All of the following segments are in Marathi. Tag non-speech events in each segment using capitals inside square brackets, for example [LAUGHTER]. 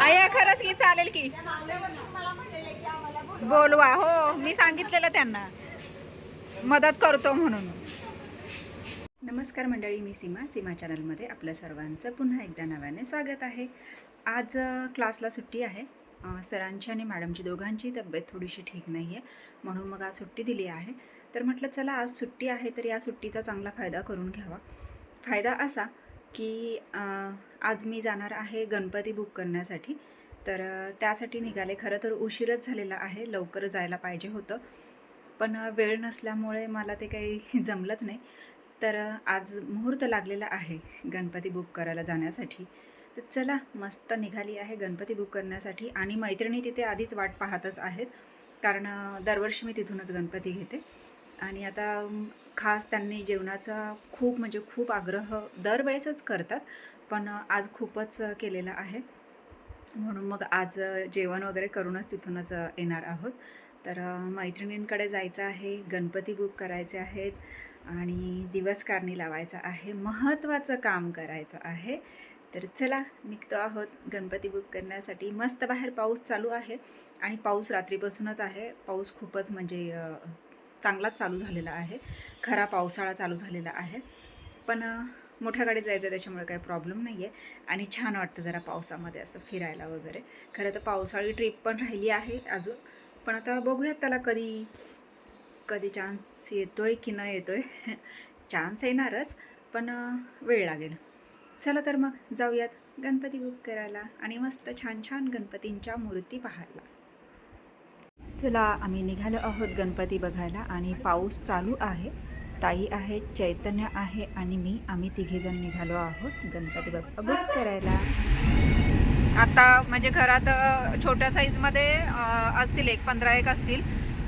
आया खरंच की चालेल की. बोलवा हो मी सांगितलेलं त्यांना. मदत करतो म्हणून. नमस्कार मंडळी मी सीमा सीमा चॅनलमध्ये आपल्या सर्वांचं पुन्हा एकदा नव्याने स्वागत आहे. आज क्लासला सुट्टी आहे. सरांची आणि मॅडमची दोघांची तब्येत थोडीशी ठीक नाही आहे म्हणून मग आज सुट्टी दिली आहे. तर म्हटलं चला आज सुट्टी आहे तर या सुट्टीचा चांगला फायदा करून घ्यावा. फायदा असा की आज मी जाणार आहे गणपती बुक करण्यासाठी. तर त्यासाठी निघाले. खरं तर उशीरच झालेला आहे. लवकर जायला पाहिजे होतं. पण वेळ नसल्यामुळे मला ते काही जमलंच नाही. तर आज मुहूर्त लागलेला आहे गणपती बुक करायला जाण्यासाठी. तर चला मस्त निघाली आहे गणपती बुक करण्यासाठी. आणि मैत्रिणी तिथे आधीच वाट पाहतच आहेत. कारण दरवर्षी मी तिथूनच गणपती घेते. आणि आता खास त्यांनी जेवणाचा खूप म्हणजे खूप आग्रह दरवेळेसच करतात पण आज खूपच केलेला आहे. म्हणून मग आज जेवण वगैरे करूनच तिथूनच येणार आहोत. तर मैत्रिणींकडे जायचं आहे गणपती बुक करायचे आहेत आणि दिवस कारणी लावायचा आहे महत्त्वाचं काम करायचं आहे. तर चला निघतो आहोत गणपती बुक करण्यासाठी. मस्त बाहेर पाऊस चालू आहे आणि पाऊस रात्रीपासूनच आहे. पाऊस खूपच म्हणजे चांगलाच चालू झालेला आहे. खरा पावसाळा चालू झालेला आहे. पण मोठ्या गाडीत जायचं आहे त्याच्यामुळे काही प्रॉब्लेम नाही आहे आणि छान वाटतं जरा पावसामध्ये असं फिरायला वगैरे. खरं तर पावसाळी ट्रिप पण राहिली आहे अजून. पण आता बघूयात त्याला कधी कधी चान्स येतो आहे की न येतो आहे चान्स येणारच पण वेळ लागेल. चला तर मग जाऊयात गणपती बुक करायला. आणि मस्त छान छान गणपतींच्या मूर्ती पाहायला. चला आम्ही निघालो आहोत गणपती बघायला आणि पाऊस चालू आहे. ताई आहे चैतन्य आहे आणि मी आम्ही तिघेजण निघालो आहोत गणपती बाप्पा बुक करायला. आता म्हणजे घरात छोट्या साईजमध्ये असतील एक पंधरा एक असतील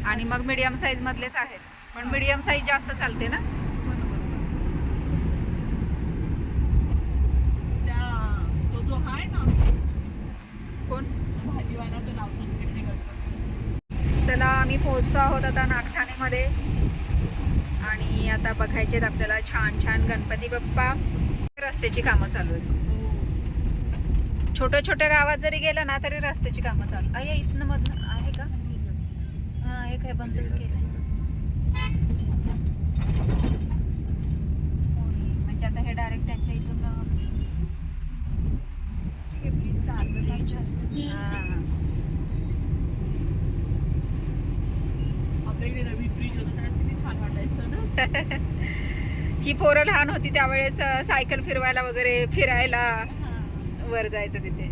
आणि मग मीडियम साईजमधलेच आहेत. पण मीडियम साईज जास्त चालते ना? तो जो आहे ना कोण तो भाजीवाला तो लावतो तिकडे गणपती चला आम्ही पोहोचतो आहोत आता नागठाणेमध्ये. आणि आता बघायचे आहेत आपल्याला छान छान गणपती बाप्पा. रस्त्याची कामं चालू आहेत. छोट्या छोट्या गावात जरी गेलं ना तरी रस्त्याची कामं चालू आहे इथनं मधनं आहे का? हा हे काय बंदच केलं म्हणजे आता हे डायरेक्ट त्यांच्या इथून अं, हा. आपल्याकडे नवीन ब्रिज होता त्यावेळेस किती छान वाटायचं ना [LAUGHS] ही पोरं लहान होती त्यावेळेस सायकल फिरवायला वगैरे फिरायला वर जायचं तिथे.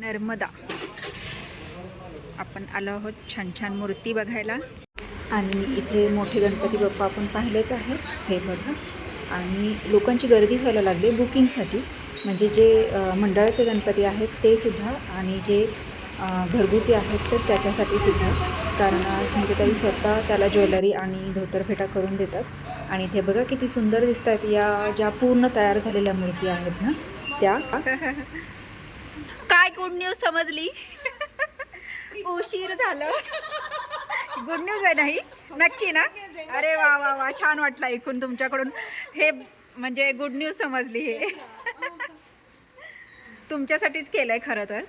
नर्मदा. आपण आलो आहोत छान छान मूर्ती बघायला. आणि इथे मोठे गणपती बाप्पा आपण पाहिलेच आहे हे बघा. आणि लोकांची गर्दी व्हायला लागली बुकिंगसाठी. म्हणजे जे मंडळाचे गणपती आहेत ते सुद्धा आणि जे घरगुती आहेत तर त्याच्यासाठी सुद्धा कारण स्मृतीताई स्वतः त्याला ज्वेलरी आणि धोतरफेटा करून देतात. आणि इथे बघा किती सुंदर दिसत आहेत या ज्या पूर्ण तयार झालेल्या मूर्ती आहेत ना त्या. काय गुड न्यूज समजली? उशीर झालं. [LAUGHS] गुड न्यूज आहे नाही नक्की ना? अरे वा वा वा छान वाटलं ऐकून तुमच्याकडून. हे म्हणजे गुड न्यूज समजली हे. [LAUGHS] तुमच्यासाठीच केलंय खरं तर.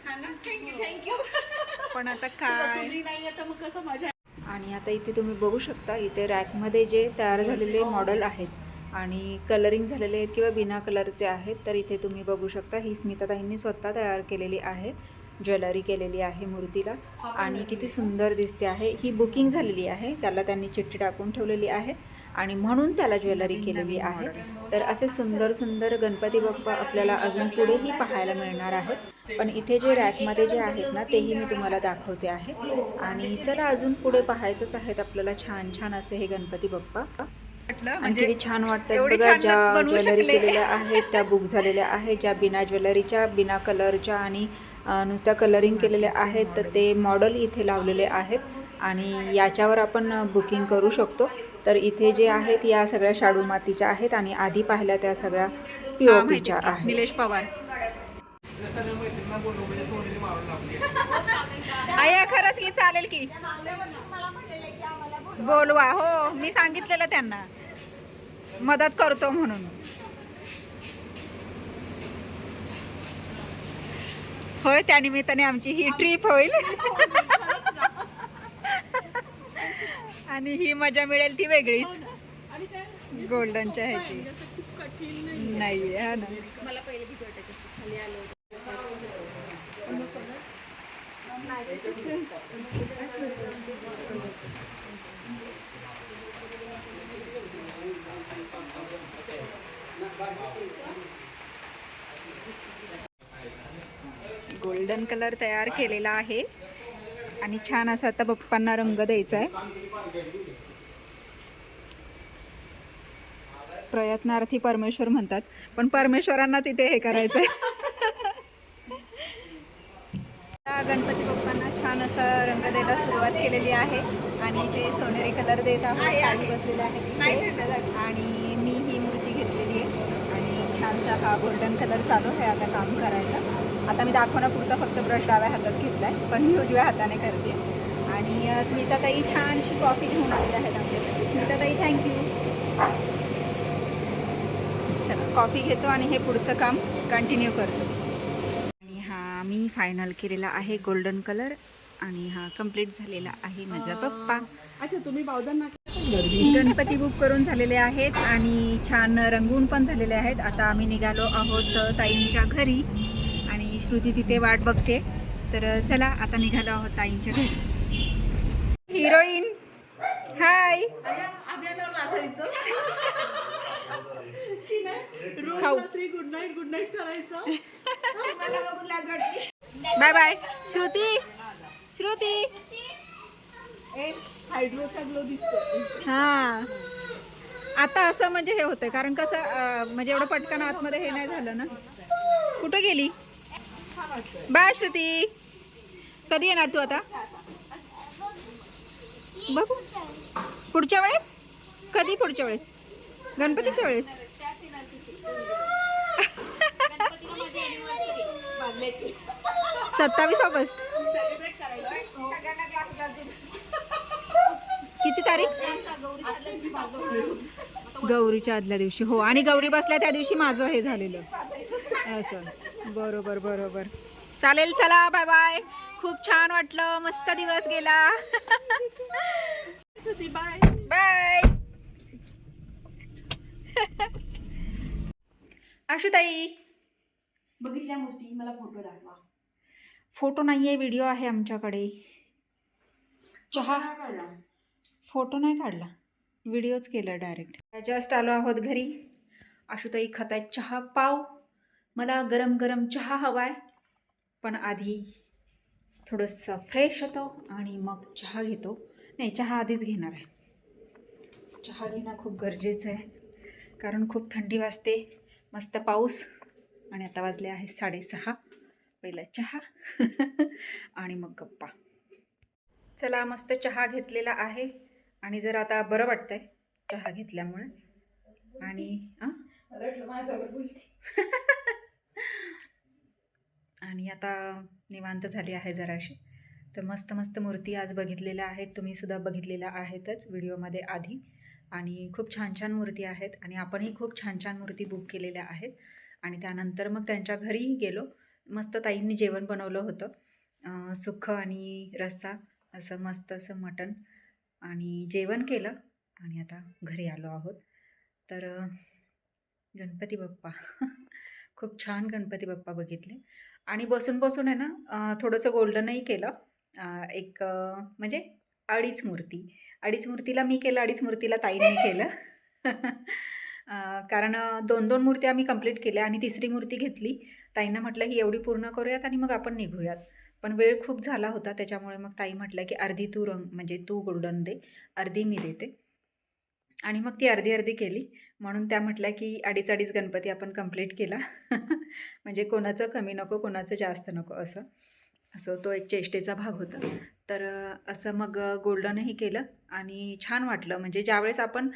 पण आता काय? तुम्ही नाही तर मग कसं मजा आणि आता इथे तुम्ही बघू शकता इथे रॅकमध्ये जे तयार झालेले मॉडेल आहेत आणि कलरिंग झालेले आहेत किंवा बिना कलरचे आहेत तर इथे तुम्ही बघू शकता ही स्मिताताईंनी स्वतः तयार केलेली आहे ज्वेलरी केलेली आहे मूर्तीला. आणि किती सुंदर दिसते आहे. ही बुकिंग झालेली आहे त्याला त्यांनी चिठ्ठी टाकून ठेवलेली आहे. आणि म्हणून त्याला ज्वेलरी केलेली आहे. तर असे सुंदर सुंदर गणपती बाप्पा आपल्याला अजून पुढेही पाहायला मिळणार आहेत. पण इथे जे रॅकमध्ये जे आहेत ना तेही मी तुम्हाला दाखवते आहे. आणि चला अजून पुढे पाहायचंच आहेत आपल्याला छान छान असे हे गणपती बाप्पा. आणि किती छान वाटतं बघा ज्या ज्वेलरी. केलेल्या आहेत त्या बुक झालेल्या आहेत ज्या बिना ज्वेलरीच्या बिना कलरच्या आणि नुसत्या कलरिंग केलेल्या आहेत तर ते मॉडेल इथे लावलेले आहेत. आणि याच्यावर आपण बुकिंग करू शकतो. तर इथे जे आहेत या सगळ्या शाडू मातीच्या आहेत आणि आधी पाहिल्या त्या सगळ्या पी ओ माहिती पीच्या की, आहेत. निलेश पवार. आया खरंच की चालेल की. बोलवा हो मी सांगितलेलं त्यांना. मदत करतो म्हणून. होय त्यानिमित्ताने आमची ही ट्रिप होईल. आणि ही मजा मिळेल ती वेगळीच. गोल्डनच्या ह्याची असं खूप कठीण नाही नाही हा ना. मला पहिले भीती वाटायची असं खाली आलो. गोल्डन कलर तयार केलेला आहे. आणि छान असा आता पप्पांना रंग द्यायचा आहे प्रयत्नार्थी परमेश्वर म्हणतात पण परमेश्वरांनाच इथे हे करायचं आहे गणपती बाप्पांना छान असा रंग द्यायला सुरुवात केलेली आहे. आणि ते सोनेरी कलर देत आहोत आधी बसलेले आहेत आणि मी ही मूर्ती घेतलेली आहे. आणि छानसा हा गोल्डन कलर चालू आहे आता काम करायचं. आता मी दाखवण्यापुरता फक्त ब्रश डाव्या हातात घेतला आहे पण मी उजव्या हाताने करते. आणि स्मिताताई छानशी कॉफी घेऊन आलेल्या आहेत आमच्यासाठी. स्मिताताई थँक्यू चला कॉफी घेतो आणि हे पुढचं काम कंटिन्यू करतो. आणि हा मी फायनल केलेला आहे गोल्डन कलर आणि हा कंप्लीट झालेला आहे माझा पप्पा. अच्छा तुम्ही गणपती बुक करून झालेले आहेत आणि छान रंगून पण झालेले आहेत. आता आम्ही निघालो आहोत ताईंच्या घरी. श्रुती तिथे वाट बघते. तर चला आता निघालो आहोत ताईंच्या घरी. Heroine hi. Good night good night करायचं बाय बाय श्रुती श्रुती. हा. आता असं म्हणजे हे होतं कारण कसं म्हणजे एवढं पटकन आतमध्ये हे नाही झालं ना. कुठं गेली? बाय श्रुती. कधी येणार तू आता? बघू. पुढच्या वेळेस? कधी पुढच्या वेळेस? गणपतीच्या वेळेस? सत्तावीस ऑगस्ट. किती तारीख? गौरीच्या आदल्या दिवशी. हो आणि गौरी बसल्या त्या दिवशी माझं हे झालेलं. असं. बरोबर बरोबर. चालेल चला बाय बाय खूप छान वाटलं मस्त दिवस गेला. Bye bye Ashutai. बघितल्या मूर्ती मला फोटो दाखवा. फोटो नाही आहे व्हिडिओ आहे आमच्याकडे. चहा. फोटो नाही काढला. व्हिडिओच केला डायरेक्ट जस्ट आलो आहोत घरी. आशुताई खात आहेत चहा पाव. मला गरम गरम चहा हवाय. पण आधी थोडंसं फ्रेश होतो आणि मग चहा घेतो. नाही चहा आधीच घेणार आहे. चहा घेणं खूप गरजेचं आहे. कारण खूप थंडी वाजते. मस्त पाऊस. आणि आता वाजले आहे साडेसहा. पहिला चहा. [LAUGHS] आणि मग गप्पा. चला मस्त चहा घेतलेला आहे. आणि जर आता बरं वाटतंय चहा घेतल्यामुळे. आणि [LAUGHS] आता निवांत झाली आहे जराशी. तर मस्त मस्त मूर्ती आज बघितलेल्या आहेत. तुम्ही सुद्धा बघितलेल्या आहेतच व्हिडिओमध्ये आधी. आणि खूप छान छान मूर्ती आहेत आणि आपणही खूप छान छान मूर्ती बुक केलेल्या आहेत. आणि त्यानंतर मग त्यांच्या घरीही गेलो. मस्त ताईंनी जेवण बनवलं होतं. सुख आणि रस्सा असं मस्त असं मटण आणि जेवण केलं. आणि आता घरी आलो आहोत. तर गणपती बाप्पा. [LAUGHS] खूप छान गणपती बाप्पा बघितले. आणि बसून बसून आहे ना थोडंसं गोल्डनही केलं. एक म्हणजे अडीच मूर्ती. अडीच मूर्तीला मी केलं अडीच मूर्तीला ताईंनी केलं. [LAUGHS] कारण दोन दोन मूर्ती आम्ही कंप्लीट केल्या आणि तिसरी मूर्ती घेतली. ताईंना म्हटलं ही एवढी पूर्ण करूयात आणि मग आपण निघूयात. पण वेळ खूप झाला होता त्याच्यामुळे मग ताई म्हटलं की अर्धी तू रंग म्हणजे तू गोल्डन दे अर्धी मी देते. आणि मग ती अर्धी अर्धी केली. म्हणून त्या म्हटल्या की अडीच अडीच गणपती आपण कंप्लीट केला. [LAUGHS] म्हणजे कोणाचं कमी नको कोणाचं जास्त नको असं. असं तो एक चेष्टेचा भाग होता. तर असं मग गोल्डनही केलं आणि छान वाटलं. म्हणजे ज्यावेळेस आपण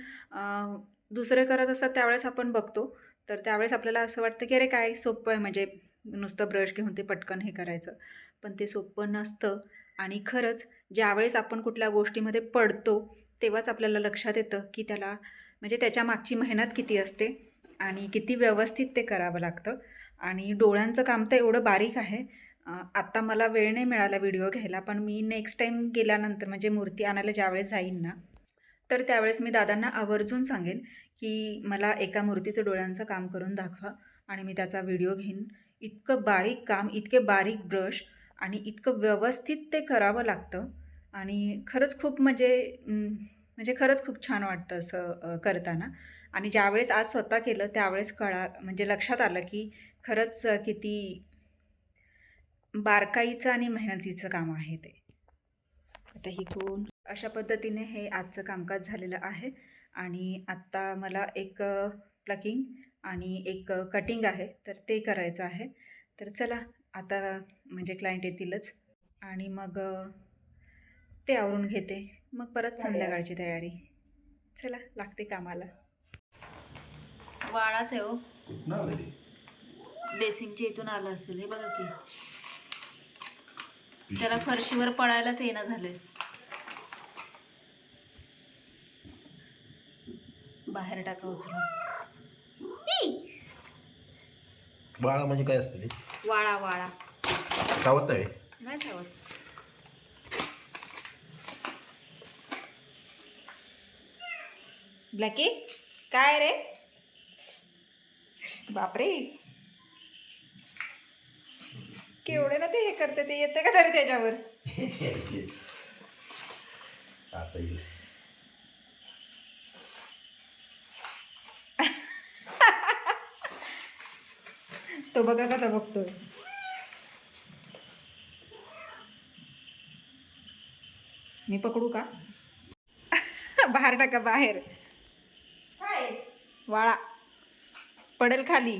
दुसरे करत असतात त्यावेळेस आपण बघतो. तर त्यावेळेस आपल्याला असं वाटतं की अरे काय सोपं आहे. म्हणजे नुसतं ब्रश घेऊन ते पटकन हे करायचं. पण ते सोपं नसतं. आणि खरंच ज्यावेळेस आपण कुठल्या गोष्टीमध्ये पडतो तेव्हाच आपल्याला लक्षात येतं की त्याला म्हणजे त्याच्या मागची मेहनत किती असते आणि किती व्यवस्थित ते करावं लागतं. आणि डोळ्यांचं काम तर एवढं बारीक आहे. आत्ता मला वेळ नाही मिळाला व्हिडिओ घ्यायला पण मी नेक्स्ट टाईम गेल्यानंतर म्हणजे मूर्ती आणायला ज्यावेळेस जाईन ना तर त्यावेळेस मी दादांना आवर्जून सांगेन की मला एका मूर्तीचं डोळ्यांचं काम करून दाखवा आणि मी त्याचा व्हिडिओ घेईन. इतकं बारीक काम इतके बारीक ब्रश आणि इतकं व्यवस्थित ते करावं लागतं. आणि खरंच खूप म्हणजे म्हणजे खरंच खूप छान वाटतं असं करताना. आणि ज्यावेळेस आज स्वतः केलं त्यावेळेस कळा म्हणजे लक्षात आलं की खरंच किती बारकाईचं आणि मेहनतीचं काम आहे ते. आता ही कोण? अशा पद्धतीने हे आजचं कामकाज झालेलं आहे. आणि आत्ता मला एक प्लकिंग आणि एक कटिंग आहे तर ते करायचं आहे. तर चला आता म्हणजे क्लायंट येतीलच. आणि मग ते आवरून घेते. मग परत संध्याकाळची तयारी. चला लागते कामाला. वाळाच आहे हो. आलं ते? बेसिंगच्या इथून आलं असेल. हे बघा की. त्याला फरशीवर पळायलाच येणं झालंय. बाहेर टाका उचलून. बाळा म्हणजे काय असतं वाळा वाळा. सावत आहे नाही चावत ब्लॅकी? काय रे? बापरे. केवढे ना ते हे करते ते येते का तरी त्याच्यावर? तो बघा कसा बघतोय. मी पकडू का? बाहेर टाका बाहेर. वाळा. पडेल खाली.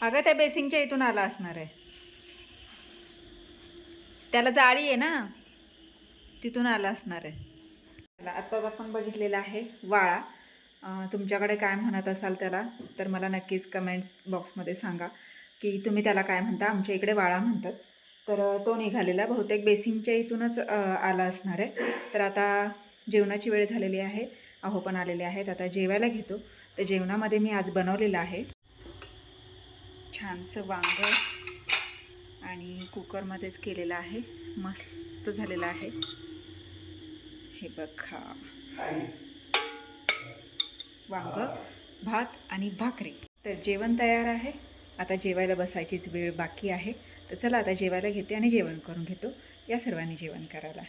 अगं त्या बेसिंगच्या इथून आला असणार आहे. त्याला जाळी आहे ना? तिथून आला असणार आहे. आत्ताच आपण बघितलेला आहे वाळा. तुमच्याकडे काय म्हणत असाल त्याला तर मला नक्कीच कमेंट्स बॉक्समध्ये सांगा की तुम्ही त्याला काय म्हणता? आमच्या इकडे वाळा म्हणतात. तर तो निघालेला. बहुतेक बेसिंगच्या इथूनच आला असणार आहे. तर आता जेवणाची वेळ झालेली आहे. अहो पण आलेले आहेत. आता जेवायला घेतो. तर जेवणामध्ये मी आज बनवलेलं आहे. छानसं वांग आणि कुकरमध्येच केलेलं आहे. मस्त झालेलं आहे. हे बघा. वांग भात आणि भाकरी. तर जेवण तयार आहे. आता जेवायला बसायचीच वेळ बाकी आहे. तर चला आता जेवायला घेते आणि जेवण करून घेतो. या सर्वांनी जेवण करायला.